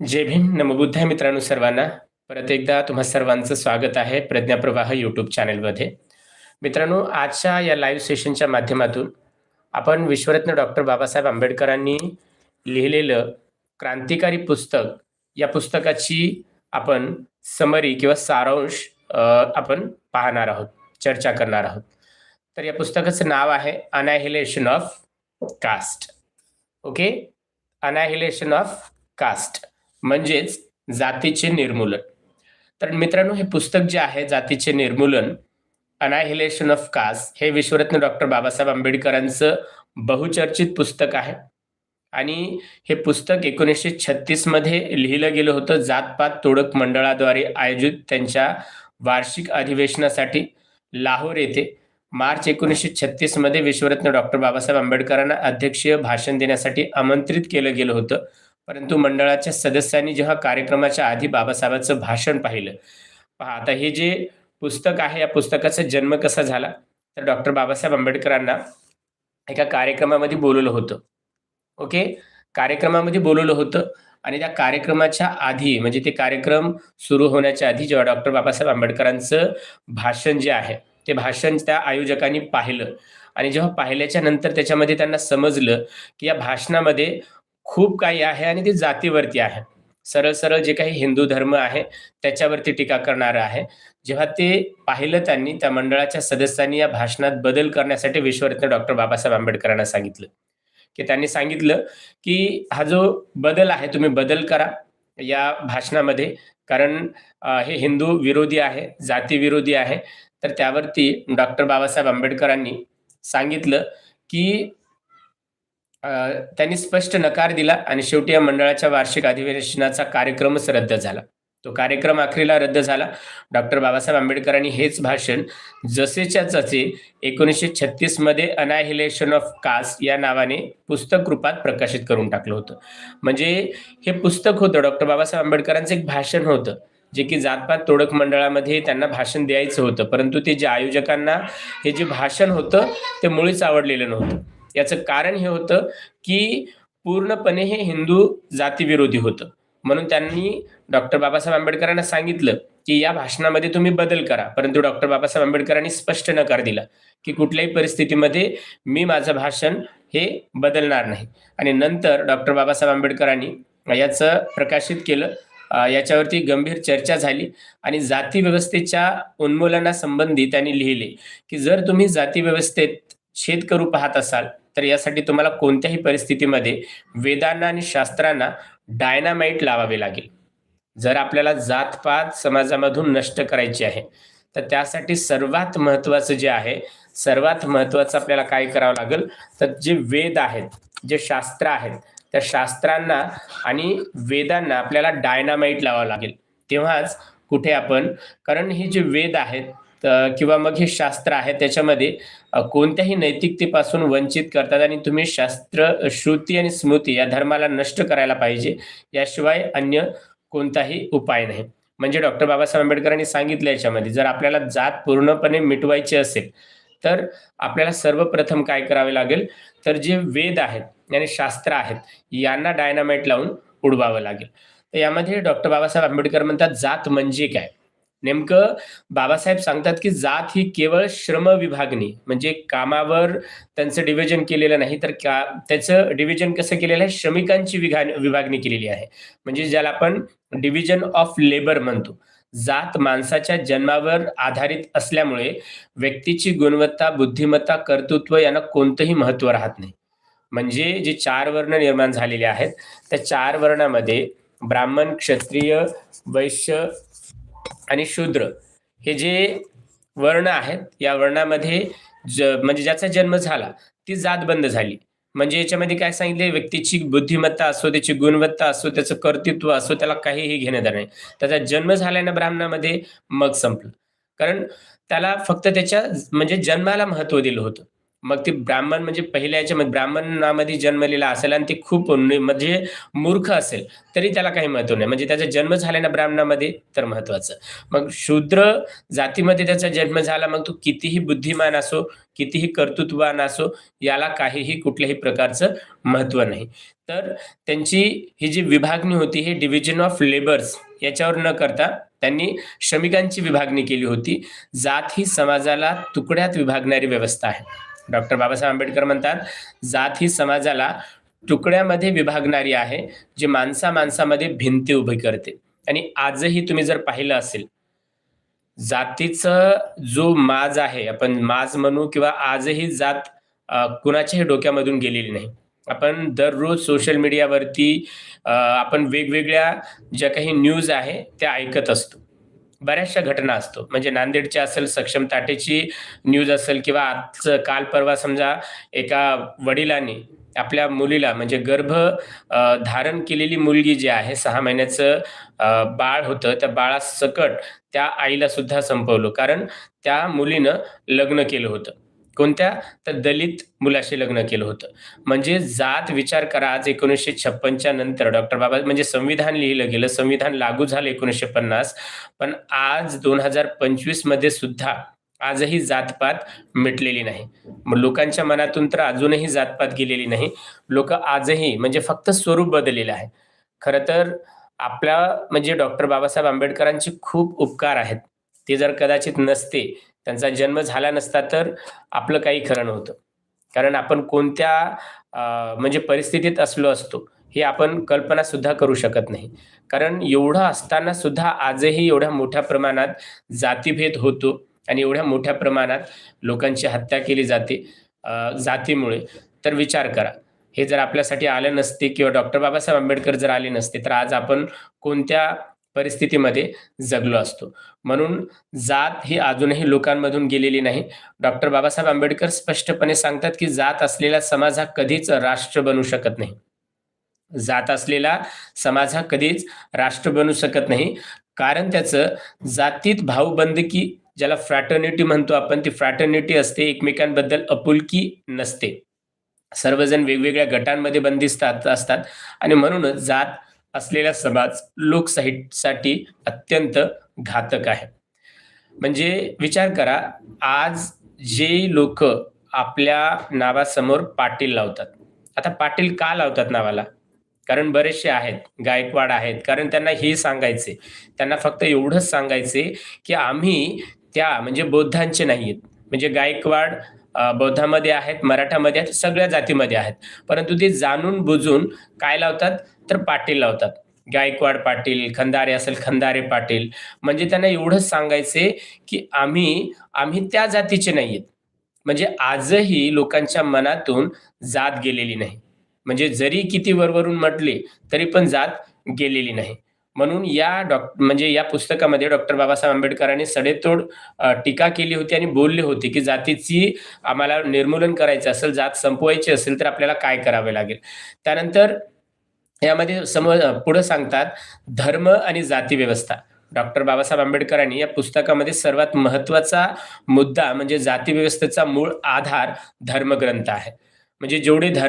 जय भीम. नमबुद्धाय मित्रांनो सर्वांना. परत एकदा तुम्हा सर्वांचं स्वागत आहे प्रज्ञाप्रवाह यूट्यूब चॅनेलमध्ये मित्रांनो आजच्या या लाईव्ह सेशनच्या माध्यमातून आपण विश्वरत्न डॉक्टर बाबासाहेब आंबेडकरांनी लिहिलेलं क्रांतिकारी पुस्तक या पुस्तकाची आपण समरी किंवा सारांश आपण पाहणार आहोत चर्चा करणार आहोत. तर या पुस्तकाचं नाव आहे annihilation of caste okay annihilation of caste म्हणजेच जातीचे निर्मूलन. तर मित्रांनो हे पुस्तक जे आहे जातीचे निर्मूलन अनाहिलेशन ऑफ कास्ट हे विश्वरत्न डॉक्टर बाबासाहेब आंबेडकरांचं बहुचर्चित पुस्तक आहे. आणि हे पुस्तक एकोणीसशे छत्तीसमध्ये लिहिलं गेलं होतं जातपात तोडक मंडळाद्वारे आयोजित त्यांच्या वार्षिक अधिवेशनासाठी लाहोर येथे. मार्च एकोणीसशे छत्तीसमध्ये विश्वरत्न डॉक्टर बाबासाहेब आंबेडकरांना अध्यक्षीय भाषण देण्यासाठी आमंत्रित केलं गेलं होतं. परंतु मंडळाच्या सदस्यांनी जेव्हा कार्यक्रमाच्या आधी बाबासाहेबांचं भाषण पाहिलं पहा आता हे जे पुस्तक आहे या पुस्तकाचा जन्म कसा झाला? तर डॉक्टर बाबासाहेब आंबेडकरांना एका कार्यक्रमामध्ये बोलवलं होतं. ओके? कार्यक्रमामध्ये बोलवलं होतं आणि त्या कार्यक्रमाच्या आधी म्हणजे ते कार्यक्रम सुरू होण्याच्या आधी जेव्हा डॉक्टर बाबासाहेब आंबेडकरांचं भाषण जे आहे ते भाषण त्या आयोजकांनी पाहिलं. आणि जेव्हा पाहिल्याच्या नंतर त्याच्यामध्ये त्यांना समजलं की या भाषणामध्ये खूप काही आहे आणि ते जातीवरती आहे. सरळ सरळ जे काही हिंदू धर्म आहे त्याच्यावरती टीका करणारं आहे. जेव्हा ते पाहिलं त्यांनी त्या मंडळाच्या सदस्यांनी या भाषणात बदल करण्यासाठी विश्वरत्न डॉक्टर बाबासाहेब आंबेडकरांना सांगितलं. की त्यांनी सांगितलं की हा जो बदल आहे तुम्ही बदल करा या भाषणामध्ये. कारण हे हिंदू विरोधी आहे जाती विरोधी आहे. तर त्यावरती डॉक्टर बाबासाहेब आंबेडकरांनी सांगितलं की त्यांनी स्पष्ट नकार दिला आणि शेवटी या मंडळाच्या वार्षिक अधिवेशनाचा कार्यक्रमच रद्द झाला. तो कार्यक्रम अखेरीला रद्द झाला. डॉक्टर बाबासाहेब आंबेडकरांनी हेच भाषण जसेच्या तसे एकोणीसशे छत्तीसमध्ये अनाहिलेशन ऑफ कास्ट या नावाने पुस्तक रूपात प्रकाशित करून टाकलं होतं. म्हणजे हे पुस्तक होतं डॉक्टर बाबासाहेब आंबेडकरांचं एक भाषण होतं जे की जातपात तोडक मंडळामध्ये त्यांना भाषण द्यायचं होतं. परंतु ते जे आयोजकांना हे जे भाषण होतं ते मुळीच आवडलेलं नव्हतं. याचं कारण हे होतं की पूर्णपणे हे हिंदू जातीविरोधी होतं. म्हणून त्यांनी डॉक्टर बाबासाहेब आंबेडकरांना सांगितलं की या भाषणामध्ये तुम्ही बदल करा. परंतु डॉक्टर बाबासाहेब आंबेडकरांनी स्पष्ट नकार दिला की कुठल्याही परिस्थितीमध्ये मी माझं भाषण हे बदलणार नाही. आणि नंतर डॉक्टर बाबासाहेब आंबेडकरांनी याचं प्रकाशित केलं. याच्यावरती गंभीर चर्चा झाली आणि जाती व्यवस्थेच्या उन्मूलनासंबंधी त्यांनी लिहिले की जर तुम्ही जाती व्यवस्थेत छेद करू पाहत असाल तर यासाठी तुम्हाला कोणत्याही परिस्थितीमध्ये वेदांना आणि शास्त्रांना डायनामाइट लावावे लागेल. जर आपल्याला जातपात समाजामधून नष्ट करायची आहे तर त्यासाठी सर्वात महत्त्वाचं जे आहे सर्वात महत्त्वाचं आपल्याला काय करावं लागेल? तर जे वेद आहेत जे शास्त्र आहेत त्या शास्त्रांना आणि वेदांना आपल्याला डायनामाइट लावावं लागेल. तेव्हाच कुठे आपण कारण हे जे वेद आहेत किंवा मग हे शास्त्र आहे त्याच्यामध्ये कोणत्याही नैतिकतेपासून वंचित करतात आणि तुम्ही शास्त्र श्रुती आणि स्मृती या धर्माला नष्ट करायला पाहिजे याशिवाय अन्य कोणताही उपाय नाही. म्हणजे डॉक्टर बाबासाहेब आंबेडकरांनी सांगितलं याच्यामध्ये जर आपल्याला जात पूर्णपणे मिटवायची असेल तर आपल्याला सर्वप्रथम काय करावे लागेल? तर जे वेद आहेत आणि शास्त्र आहेत यांना डायनामाइट लावून उडवावं लागेल. तर यामध्ये डॉक्टर बाबासाहेब आंबेडकर म्हणतात जात म्हणजे काय? नेमकं बाबासाहेब सांगतात की जात ही केवळ श्रम विभागणी म्हणजे कामावर त्यांचं डिव्हिजन केलेलं नाही तर का त्याचं डिव्हिजन कसं केलेलं आहे? श्रमिकांची विघा विभागणी केलेली आहे. म्हणजे ज्याला आपण डिव्हिजन ऑफ लेबर म्हणतो. जात माणसाच्या जन्मावर आधारित असल्यामुळे व्यक्तीची गुणवत्ता बुद्धिमत्ता कर्तृत्व यांना कोणतंही महत्त्व राहत नाही. म्हणजे जे चार वर्ण निर्माण झालेले आहेत त्या चार वर्णामध्ये ब्राह्मण क्षत्रिय वैश्य आणि शूद्र. हे जे वर्ण आहेत या वर्णामध्ये ज म्हणजे ज्याचा जन्म झाला ती जात बंद झाली. म्हणजे याच्यामध्ये काय सांगितले? व्यक्तीची बुद्धिमत्ता असो त्याची गुणवत्ता असो त्याचं कर्तृत्व असो त्याला काहीही घेणं नाही. त्याचा जन्म झाल्यानं ब्राह्मणामध्ये मग संपलं. कारण त्याला फक्त त्याच्या म्हणजे जन्माला महत्त्व दिलं होतं. मग ते ब्राह्मण म्हणजे पहिल्या याच्यामध्ये ब्राह्मणामध्ये जन्मलेला असेल आणि ते खूप म्हणजे मूर्ख असेल तरी त्याला काही महत्त्व नाही. म्हणजे त्याचा जन्म झाला ना ब्राह्मणामध्ये तर महत्वाचं. मग शूद्र जातीमध्ये त्याचा जन्म झाला मग तो कितीही बुद्धिमान असो कितीही कर्तृत्ववान असो याला काहीही कुठल्याही प्रकारचं महत्त्व नाही. तर त्यांची ही जी विभागणी होती ही डिव्हिजन ऑफ लेबर्स याच्यावर न करता त्यांनी श्रमिकांची विभागणी केली होती. जात ही समाजाला तुकड्यात विभागणारी व्यवस्था आहे. डॉक्टर बाबासाहेब आंबेडकर म्हणतात जात ही समाजाला तुकड्यामध्ये विभागणारी आहे जी माणसा माणसामध्ये भिंती उभी करते. आणि आजही तुम्ही जर पाहिलं असेल जातीचं जो माज आहे आपण माज म्हणू किंवा आजही जात कुणाच्याही डोक्यामधून गेलेली नाही. आपण दररोज सोशल मीडियावरती आपण वेगवेगळ्या ज्या काही न्यूज आहे त्या ऐकत असतो. बऱ्याचशा घटना असतो. म्हणजे नांदेडची असेल सक्षम ताटेची न्यूज असेल किंवा आजचं काल परवा समजा एका वडिलांनी आपल्या मुलीला म्हणजे गर्भ धारण केलेली मुलगी जी आहे सहा महिन्याचं बाळ होतं. त्या बाळासकट त्या आईला सुद्धा संपवलं. कारण त्या मुलीनं लग्न केलं होतं. कोणत्या? तर दलित मुलाशी लग्न केलं होतं. म्हणजे जात विचार करा आज एकोणीसशे छप्पनच्या नंतर डॉक्टर बाबा म्हणजे संविधान लिहिलं गेलं संविधान लागू झालं एकोणीसशे पन्नास पण आज दोन हजार पंचवीसमध्ये सुद्धा आजही जातपात मिटलेली नाही. मग लोकांच्या मनातून तर अजूनही जातपात गेलेली नाही. लोक आजही म्हणजे फक्त स्वरूप बदललेलं आहे. खरं तर आपल्या म्हणजे डॉक्टर बाबासाहेब आंबेडकरांचे खूप उपकार आहेत. ते जर कदाचित नसते त्यांचा जन्म झाला नसता तर आपलं काही खरं नव्हतं. कारण आपण कोणत्या म्हणजे परिस्थितीत असलो असतो हे आपण कल्पना सुद्धा करू शकत नाही. कारण एवढं असताना सुद्धा आजही एवढ्या मोठ्या प्रमाणात जातीभेद होतो आणि एवढ्या मोठ्या प्रमाणात लोकांची हत्या केली जाते जातीमुळे. तर विचार करा. हे जर आपल्यासाठी आलं नसते किंवा डॉक्टर बाबासाहेब आंबेडकर जर आले नसते तर आज आपण कोणत्या परिस्थितीमध्ये जगलो असतो. म्हणून जात ही अजूनही लोकांमधून गेलेली नाही. डॉक्टर बाबासाहेब आंबेडकर स्पष्टपणे सांगतात की जात असलेला समाज हा कधीच राष्ट्र बनू शकत नाही. जात असलेला समाज हा कधीच राष्ट्र बनू शकत नाही. कारण त्याचं जातीत भाऊबंदकी ज्याला फ्रॅटर्निटी म्हणतो आपण ती फ्रॅटर्निटी असते एकमेकांबद्दल अपुलकी नसते. सर्वजण वेगवेगळ्या गटांमध्ये बंदिस्त असतात. आणि म्हणूनच जात असलेला समाज लोकशाहीसाठी अत्यंत घातक आहे. म्हणजे विचार करा आज जे लोक आपल्या नावासमोर पाटील लावतात. आता पाटील का लावतात नावाला? कारण बरेचसे आहेत गायकवाड आहेत. कारण त्यांना हे सांगायचे त्यांना फक्त एवढंच सांगायचे की आम्ही त्या म्हणजे बौद्धांचे नाही आहेत म्हणजे गायकवाड बौद्धामध्ये आहेत मराठामध्ये आहेत सगळ्या जातीमध्ये आहेत. परंतु ते जाणून बुजून काय लावतात? तर पाटील लावतात. गायकवाड पाटील खंदारे असेल खंदारे पाटील. म्हणजे त्यांना एवढंच सांगायचे की आम्ही आम्ही त्या जातीचे नाही आहेत म्हणजे आजही लोकांच्या मनातून जात गेलेली नाही. म्हणजे जरी किती वरवरून म्हटले तरी पण जात गेलेली नाही. म्हणून या डॉ म्हणजे या पुस्तकामध्ये डॉक्टर बाबासाहेब आंबेडकरांनी सडेतोड टीका केली होती आणि बोलले होते की जातीची आम्हाला निर्मूलन करायचं असेल जात संपवायची असेल तर आपल्याला काय करावे लागेल? त्यानंतर यामध्ये समोर पुढे सांगतात धर्म आणि जाती व्यवस्था. डॉक्टर बाबासाहेब आंबेडकरांनी या पुस्तकामध्ये सर्वात महत्त्वाचा मुद्दा म्हणजे जाती व्यवस्थेचा मूळ आधार धर्मग्रंथ आहे. म्हणजे जेवढे धर्म